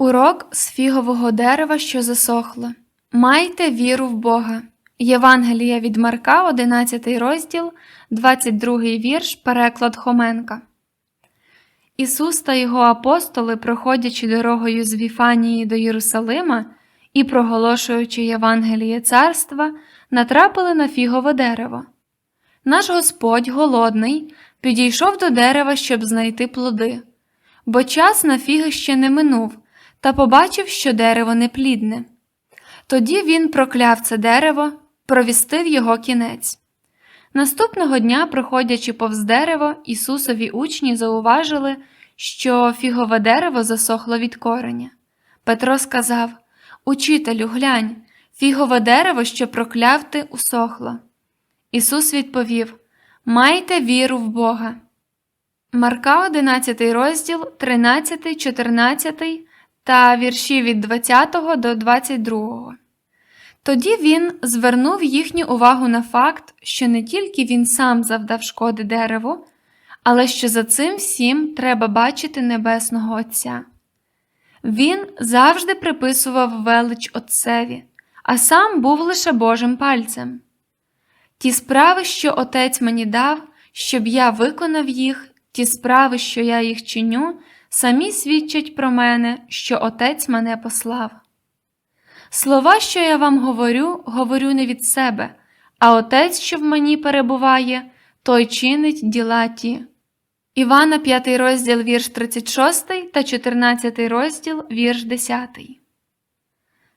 Урок з фігового дерева, що засохло. Майте віру в Бога. Євангелія від Марка, 11 розділ, 22 вірш, переклад Хоменка. Ісус та його апостоли, проходячи дорогою з Віфанії до Єрусалима і проголошуючи Євангеліє царства, натрапили на фігове дерево. Наш Господь, голодний, підійшов до дерева, щоб знайти плоди, бо час на фіги ще не минув, та побачив, що дерево неплідне. Тоді він прокляв це дерево, провістив його кінець. Наступного дня, проходячи повз дерево, Ісусові учні зауважили, що фігове дерево засохло від кореня. Петро сказав Учителю, глянь, фігове дерево, що прокляв ти, усохло. Ісус відповів Майте віру в Бога. Марка, 11 розділ, 13, 14 та вірші від 20 до 22. Тоді він звернув їхню увагу на факт, що не тільки він сам завдав шкоди дереву, але що за цим всім треба бачити Небесного Отця. Він завжди приписував велич Отцеві, а сам був лише Божим пальцем. Ті справи, що Отець мені дав, щоб я виконав їх, ті справи, що я їх чиню, самі свідчать про мене, що Отець мене послав. Слова, що я вам говорю, говорю не від себе, а Отець, що в мені перебуває, той чинить діла ті. Івана 5 розділ вірш 36 та 14 розділ вірш 10.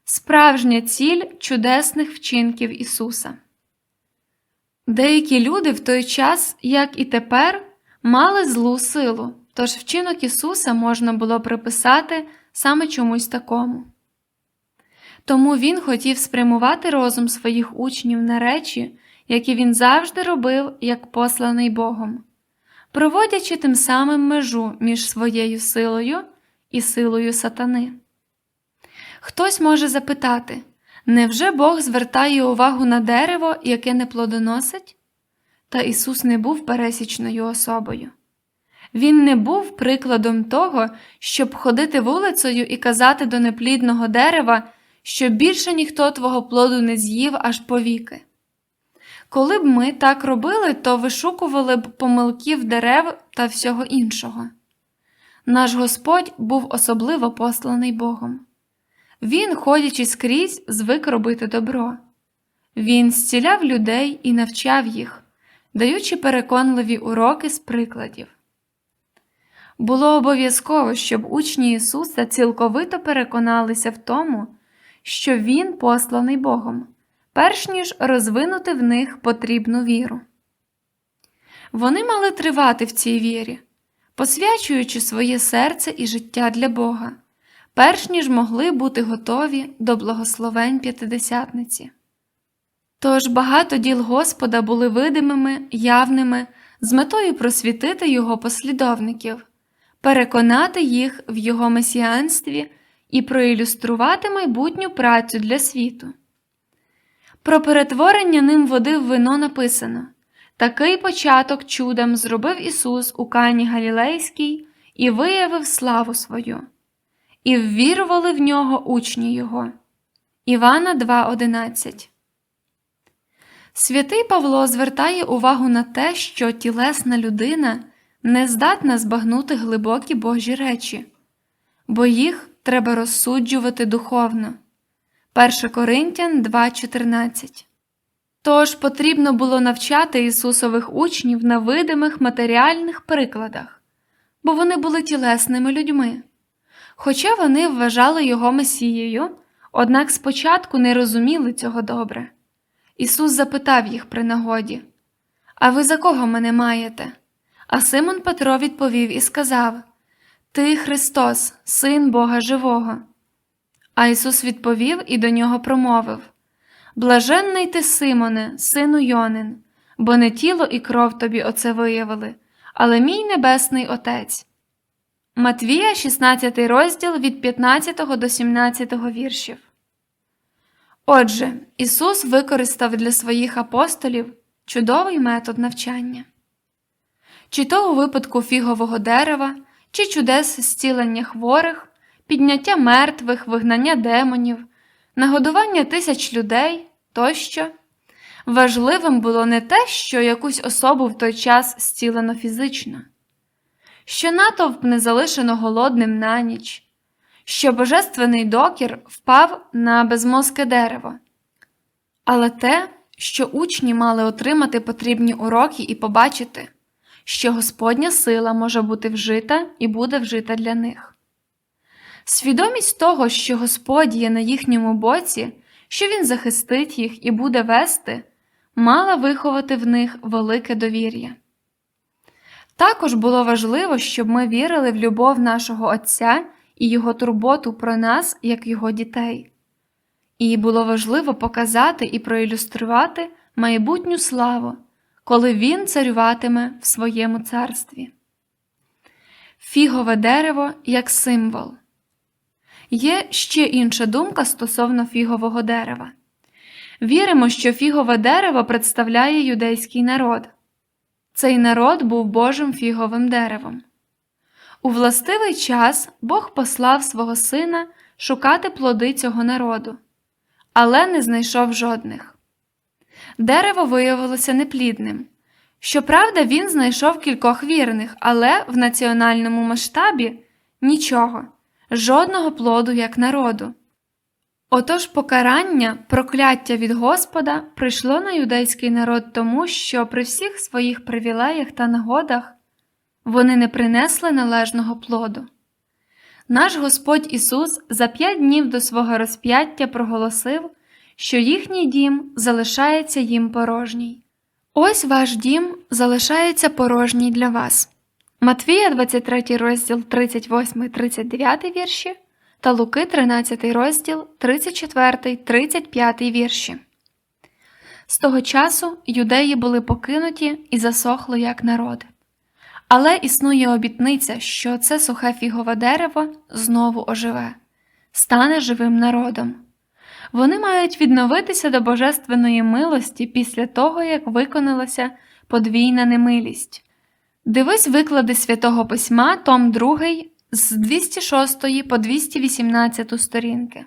Справжня ціль чудесних вчинків Ісуса. Деякі люди в той час, як і тепер, мали злу силу, тож вчинок Ісуса можна було приписати саме чомусь такому. Тому Він хотів спрямувати розум своїх учнів на речі, які він завжди робив як посланий Богом, проводячи тим самим межу між своєю силою і силою сатани. Хтось може запитати, невже Бог звертає увагу на дерево, яке не плодоносить? Та Ісус не був пересічною особою. Він не був прикладом того, щоб ходити вулицею і казати до неплідного дерева, що більше ніхто твого плоду не з'їв аж повіки. Коли б ми так робили, то вишукували б помилків дерев та всього іншого. Наш Господь був особливо посланий Богом. Він, ходячи скрізь, звик робити добро. Він зціляв людей і навчав їх, даючи переконливі уроки з прикладів. Було обов'язково, щоб учні Ісуса цілковито переконалися в тому, що Він посланий Богом, перш ніж розвинути в них потрібну віру. Вони мали тривати в цій вірі, посвячуючи своє серце і життя для Бога, перш ніж могли бути готові до благословень п'ятидесятниці. Тож багато діл Господа були видимими, явними, з метою просвітити Його послідовників, переконати їх в Його месіанстві і проілюструвати майбутню працю для світу. Про перетворення ним води в вино написано такий початок чудом зробив Ісус у Кані Галілейській і виявив славу свою, і ввірували в нього учні Його. Івана 2.11 Святий Павло звертає увагу на те, що тілесна людина не здатна збагнути глибокі Божі речі, бо їх треба розсуджувати духовно. 1 Коринтян 2.14 Тож потрібно було навчати Ісусових учнів на видимих матеріальних прикладах, бо вони були тілесними людьми. Хоча вони вважали його Месією, однак спочатку не розуміли цього добре. Ісус запитав їх при нагоді А ви за кого мене маєте? А Симон Петро відповів і сказав Ти Христос, Син Бога Живого. А Ісус відповів і до нього промовив Блаженний ти, Симоне, сину Йонин, бо не тіло і кров тобі оце виявили, але мій небесний Отець. Матвія, 16 розділ від 15 до 17 віршів. Отже, Ісус використав для своїх апостолів чудовий метод навчання. Чи то у випадку фігового дерева, чи чудес зцілення хворих, підняття мертвих, вигнання демонів, нагодування тисяч людей тощо. Важливим було не те, що якусь особу в той час зцілено фізично, що натовп не залишено голодним на ніч, що божественний докір впав на безмозке дерево, але те, що учні мали отримати потрібні уроки і побачити, що Господня сила може бути вжита і буде вжита для них. Свідомість того, що Господь є на їхньому боці, що Він захистить їх і буде вести, мала виховати в них велике довір'я. Також було важливо, щоб ми вірили в любов нашого Отця і Його турботу про нас, як Його дітей. І було важливо показати і проілюструвати майбутню славу, коли Він царюватиме в своєму царстві. Фігове дерево як символ. Є ще інша думка стосовно фігового дерева. Віримо, що фігове дерево представляє юдейський народ. Цей народ був Божим фіговим деревом. У властивий час Бог послав свого сина шукати плоди цього народу, але не знайшов жодних. Дерево виявилося неплідним. Щоправда, він знайшов кількох вірних, але в національному масштабі нічого, жодного плоду як народу. Отож покарання, прокляття від Господа прийшло на юдейський народ тому, що при всіх своїх привілеях та нагодах вони не принесли належного плоду. Наш Господь Ісус за п'ять днів до свого розп'яття проголосив, що їхній дім залишається їм порожній. Ось ваш дім залишається порожній для вас. Матвія, 23 розділ 38 39 вірші та Луки, 13 розділ 34 35 вірші. З того часу юдеї були покинуті і засохли як народ. Але існує обітниця, що це сухе фігове дерево знову оживе, стане живим народом. Вони мають відновитися до божественної милості після того, як виконалася подвійна немилість. Дивись виклади святого письма, Том 2, з 206 по 218 сторінки.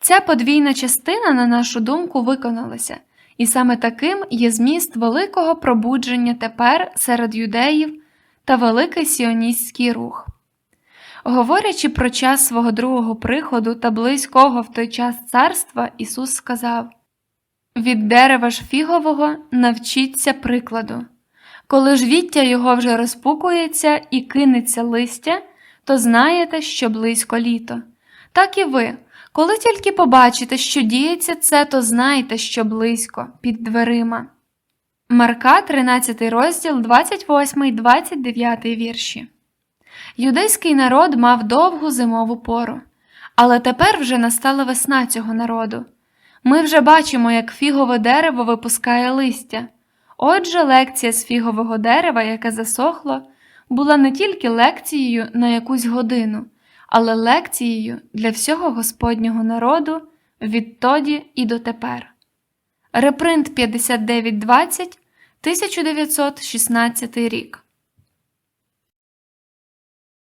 Ця подвійна частина, на нашу думку, виконалася, і саме таким є зміст великого пробудження тепер серед юдеїв та великий сіоністський рух. Говорячи про час свого другого приходу та близького в той час царства, Ісус сказав Від дерева ж фігового навчіться прикладу. Коли ж віття його вже розпукується і кинеться листя, то знаєте, що близько літо. Так і ви, коли тільки побачите, що діється це, то знайте, що близько, під дверима. Марка, 13 розділ, 28, 29 вірші. Юдейський народ мав довгу зимову пору, але тепер вже настала весна цього народу. Ми вже бачимо, як фігове дерево випускає листя. Отже, лекція з фігового дерева, яке засохло, була не тільки лекцією на якусь годину, але лекцією для всього Господнього народу відтоді і дотепер. Репринт 5920 1916 рік